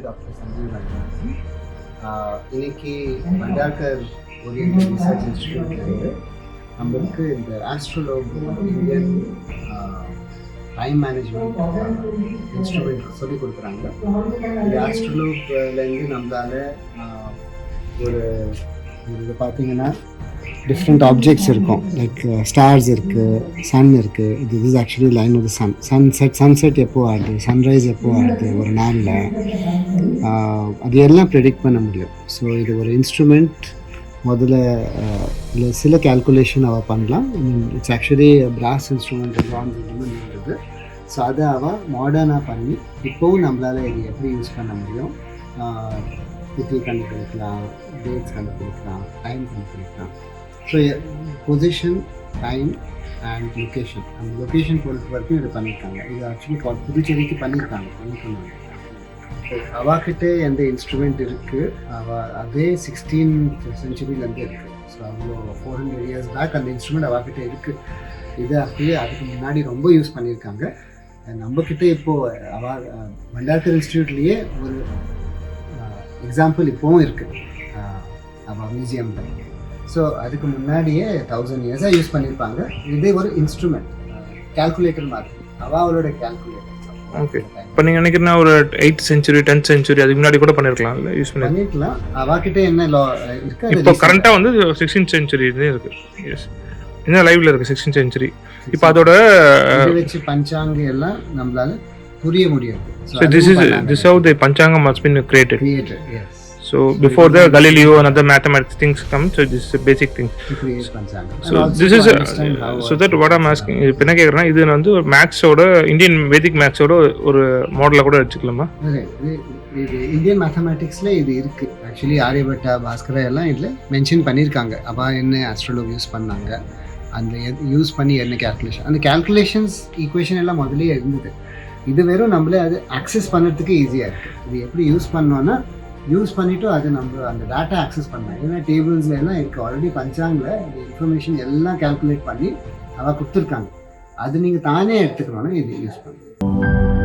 பேர் டாக்டர் சஞ்சீவ் ரங்கநாதன் இன்னைக்கு மண்டாக்கர் oriental research இன்ஸ்டியூட்லேருந்து நம்மளுக்கு இந்த astrolabe Indian time management instrument சொல்லி கொடுக்குறாங்க. இந்த ஆஸ்ட்ரோலோக்லேருந்து நம்மளால uh, ஒரு இது பார்த்தீங்கன்னா டிஃப்ரெண்ட் ஆப்ஜெக்ட்ஸ் இருக்கும் லைக் ஸ்டார்ஸ் இருக்குது சன் இருக்குது இது is actually line of the sun sunset sunset எப்போ ஆகுது? சன்ரைஸ் எப்போ ஆகுது? ஒரு நாளில். அது எல்லாம் ப்ரெடிக்ட் பண்ண முடியும். ஸோ இது ஒரு இன்ஸ்ட்ருமெண்ட் முதல்ல இல்லை சில கேல்குலேஷன் அவள் பண்ணலாம். It's actually brass instrument bronze instrument இருக்குது ஸோ அதை அவள் மாடர்னாக பண்ணி இப்போவும் நம்மளால் இது எப்படி யூஸ் பண்ண முடியும்? தித்தி கண்டுபிடிக்கலாம் டேட்ஸ் கண்டுபிடிக்கலாம் டைம் கண்டுபிடிக்கலாம். So position time and location அந்த லொக்கேஷன் பொறுத்த வரைக்கும் இதை பண்ணியிருக்காங்க. இது ஆக்சுவலி புதுச்சேரிக்கு பண்ணியிருக்காங்க. பண்ணியிருக்காங்க. அவாக்கிட்டே அவாக்கிட்ட எந்த இன்ஸ்ட்ருமெண்ட் இருக்குது அவள் அதே சிக்ஸ்டீன் செஞ்சுரியிலேருந்து இருக்குது ஸோ அவ்வளோ ஃபோர் ஹண்ட்ரட் இயர்ஸ் பேக் அந்த இன்ஸ்ட்ருமெண்ட் அவாக்கிட்ட இருக்குது இது ஆக்சுவலி அதுக்கு முன்னாடி ரொம்ப யூஸ் பண்ணியிருக்காங்க. நம்மக்கிட்ட இப்போது அவ பண்டாக்கர் இன்ஸ்டியூட்லேயே ஒரு எக்ஸாம்பிள் இப்போவும் இருக்குது அவள் மியூசியமில் ஸோ அதுக்கு முன்னாடியே தௌசண்ட் இயர்ஸாக யூஸ் பண்ணியிருப்பாங்க இதே ஒரு இன்ஸ்ட்ருமெண்ட் கால்குலேட்டர் மாதிரி. அவள் அவளோட கால்குலேட்டர் ஓகே இப்போ நீங்கள் நினைக்கிறனா ஒரு எயிட் செஞ்சுரி டென்த் செஞ்சுரி அதுக்கு முன்னாடி கூட பண்ணியிருக்கலாம்ல யூஸ் பண்ணி பண்ணிருக்கலாம். அவகிட்ட என்ன லா இருக்கு? இப்போ கரண்ட்டாக வந்து சிக்ஸ்டீன் செஞ்சுரி இருக்கு. எஸ் இன்னும் லைவ்ல இருக்கு சிக்ஸ்டீன் செஞ்சுரி இப்போ அதோட வச்சு பஞ்சாங்க எல்லாம் நம்மளால புரிய முடியாது. So this is this how the panchangam must been created creator as so before the Galileo and other mathematics things come so this is a basic thing. Panchanga so this is so that what am asking இப்போ என்ன கேட்குறேன்னா இது வந்து ஒரு மேக்ஸோட Indian வேதிக் மேக்ஸோட ஒரு மாடலாக கூட வச்சுக்கலாமா? இது இந்தியன் மேத்தமேட்டிக்ஸில் இது இருக்கு. ஆக்சுவலி ஆரியபட்டா பாஸ்கரா எல்லாம் இதில் மென்ஷன் பண்ணியிருக்காங்க அப்பா என்ன ஆஸ்ட்ரோலோக் யூஸ் பண்ணாங்க அந்த யூஸ் பண்ணி என்ன கேல்குலேஷன் அந்த கேல்குலேஷன்ஸ் ஈக்குவேஷன் எல்லாம் முதல்லயே இருந்தது. இது வெறும் நம்மளே அது அக்சஸ் பண்ணுறதுக்கு ஈஸியாக இருக்குது இது எப்படி யூஸ் பண்ணோன்னா யூஸ் பண்ணிவிட்டு அது நம்ம அந்த டேட்டா அக்சஸ் பண்ணலாம். ஏன்னா டேபிள்ஸில் எல்லாம் இருக்குது ஆல்ரெடி பஞ்சாங்கில் இந்த இன்ஃபர்மேஷன் எல்லாம் கால்குலேட் பண்ணி அவள் கொடுத்துருக்காங்க. அது நீங்கள் தானே எடுத்துக்கணும்னா இது யூஸ் பண்ணலாம்.